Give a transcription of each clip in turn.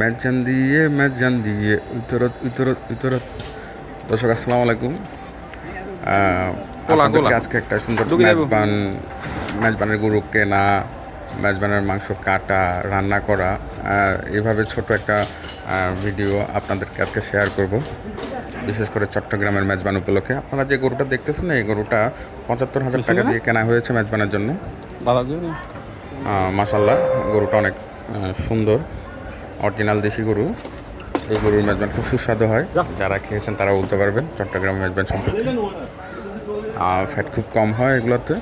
ম্যাজান দিয়ে ম্যাজান দিয়ে উত্তরত উত্তরত উত্তরত দর্শক আসসালামু আলাইকুম। আপনাদেরকে আজকে একটা সুন্দর। মেজবান মেজবানের গরু কেনা মেজবানের মাংস কাটা রান্না করা এভাবে ছোট একটা ভিডিও আপনাদেরকে আজকে শেয়ার করব। বিশেষ করে চট্টগ্রামের মেজবান উপলক্ষে। আপনারা যে গরুটা দেখতেছেন এই গরুটা পঁচাত্তর হাজার টাকা দিয়ে কেনা হয়েছে মেজবানের জন্য। মাসাল্লাহ গরুটা অনেক সুন্দর। অরিজিনাল দেশি গরু। এই গরুর মেজবান খুব সুস্বাদু হয়। যারা খেয়েছেন তারা বলতে পারবেন চট্টগ্রাম মেজবান সম্পর্কে। ফ্যাট খুব কম হয় এগুলোতে।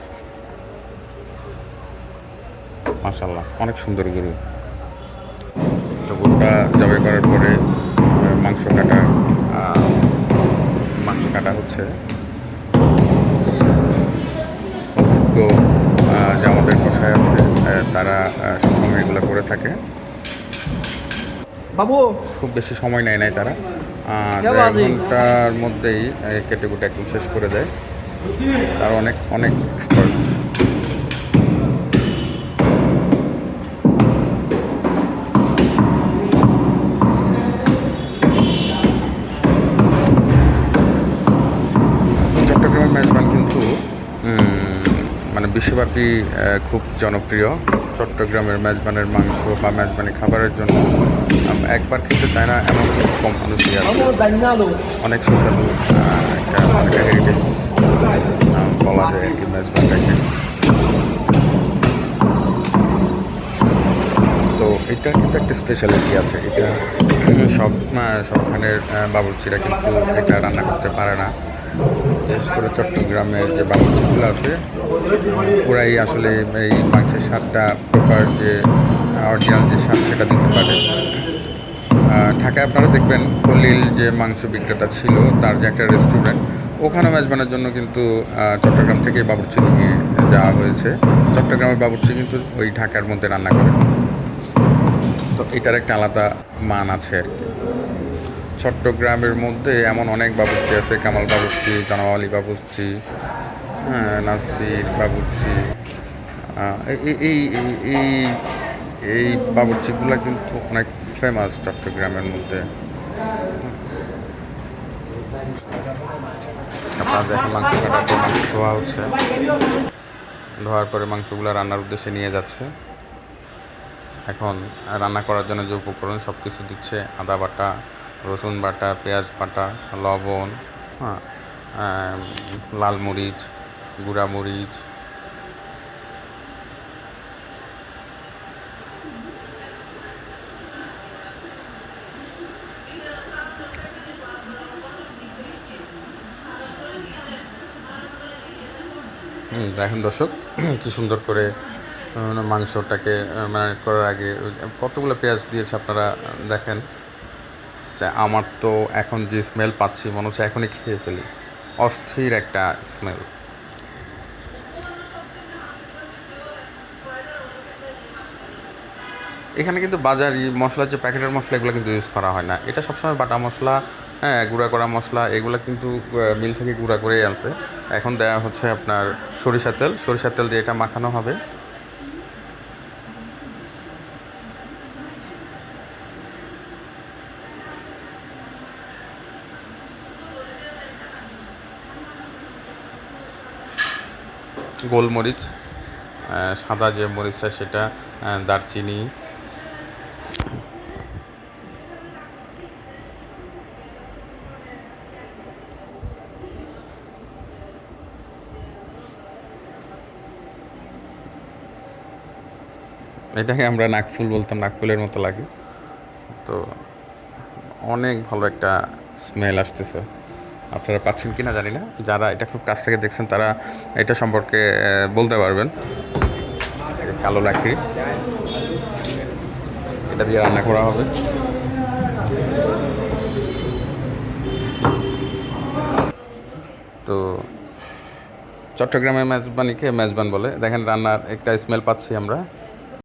মাসাল্লাহ অনেক সুন্দর গরু। তো গরুটা জবাই করার পরে মাংস কাটা মাংস কাটা হচ্ছে। তো যে আমাদের কষায় আছে তারা সবসময় এগুলো করে থাকে। বাবু। খুব বেশি সময় নেয় নাই তারা? ঘণ্টার মধ্যেই কেটে কুটে একদম শেষ করে দেয়। তার অনেক অনেক এক্সপার্ট চট্টগ্রামের মেজবান কিন্তু মানে বিশ্বব্যাপী খুব জনপ্রিয়। চট্টগ্রামের মেজবানের মাংস বা মেজবানি খাবারের জন্য একবার খেতে চায় না এমন কম মানুষই আছে। অনেক সুস্বাদু একটা অনেকটা হেরিটেজ বলা যায় আর কি মেজবানটাকে তো এটা কিন্তু একটা স্পেশালিটি আছে এটা সব সবখানের বাবুর্চিরা কিন্তু এটা রান্না করতে পারে না। বিশেষ করে চট্টগ্রামের যে বাবুর্চিগুলো আছে ওরাই আসলে এই মাংসের স্বাদটা প্রপার যে অরিজিনাল যে স্বাদ সেটা দিতে পারে। ঢাকায় আপনারা দেখবেন খলিল যে মাংস বিক্রেতা ছিল, তার যে একটা রেস্টুরেন্ট ওখানে মেজবানের জন্য কিন্তু চট্টগ্রাম থেকে বাবুর্চি নিয়ে যাওয়া হয়েছে। চট্টগ্রামের বাবুর্চি কিন্তু ওই ঢাকার মধ্যে রান্না করে। তো এটার একটা আলাদা মান আছে আর কি। চট্টগ্রামের মধ্যে এমন অনেক বাবুর্চি আছে, কামাল বাবুর্চি জনাওয়ালি বাবুর্চি হ্যাঁ নাসির বাবুর্চি এই এই এই- বাবুর্চিগুলো কিন্তু অনেক ফেমাস চট্টগ্রামের মধ্যে। মাংস ধোয়া হচ্ছে। ধোয়ার পরে মাংসগুলো রান্নার উদ্দেশ্যে নিয়ে যাচ্ছে। এখন রান্না করার জন্য যে উপকরণ সব কিছু দিচ্ছে, আদা বাটা, রসুন বাটা, পেঁয়াজ বাটা, লবণ হ্যাঁ লাল মরিচ, গুঁড়া মরিচ দেখেন দর্শক, কি সুন্দর করে মাংসটাকে ম্যারিনেট করার আগে, কতগুলো পেঁয়াজ দিয়েছে আপনারা দেখেন। যে আমার তো এখন যে স্মেল পাচ্ছি, মনে হচ্ছে এখনই খেয়ে ফেলি। অস্থির একটা স্মেল এখানে কিন্তু বাজারি মশলা, যে প্যাকেটের মশলা, এগুলো কিন্তু ইউজ করা হয় না। এটা সবসময় বাটা মশলা হ্যাঁ গুঁড়া করা মশলা, এগুলো কিন্তু মিল থেকে গুঁড়া করেই আনছে। এখন দেওয়া হচ্ছে আপনার সরিষা তেল। সরিষা তেল দিয়ে এটা মাখানো হবে। গোলমরিচ সাদা যে মরিচটা, সেটা দারচিনি এটাকে আমরা নাকফুল বলতাম নাকফুলের মতো লাগে। তো অনেক ভালো একটা স্মেল আসতেছে। আপনারা পাচ্ছেন কি না জানি না। যারা এটা খুব কাছ থেকে দেখছেন, তারা এটা সম্পর্কে বলতে পারবেন। কালো লাকড়ি। এটা দিয়ে রান্না করা হবে। তো চট্টগ্রামের মেজবানিকে মেজবান বলে। দেখেন রান্নার একটা স্মেল পাচ্ছি আমরা।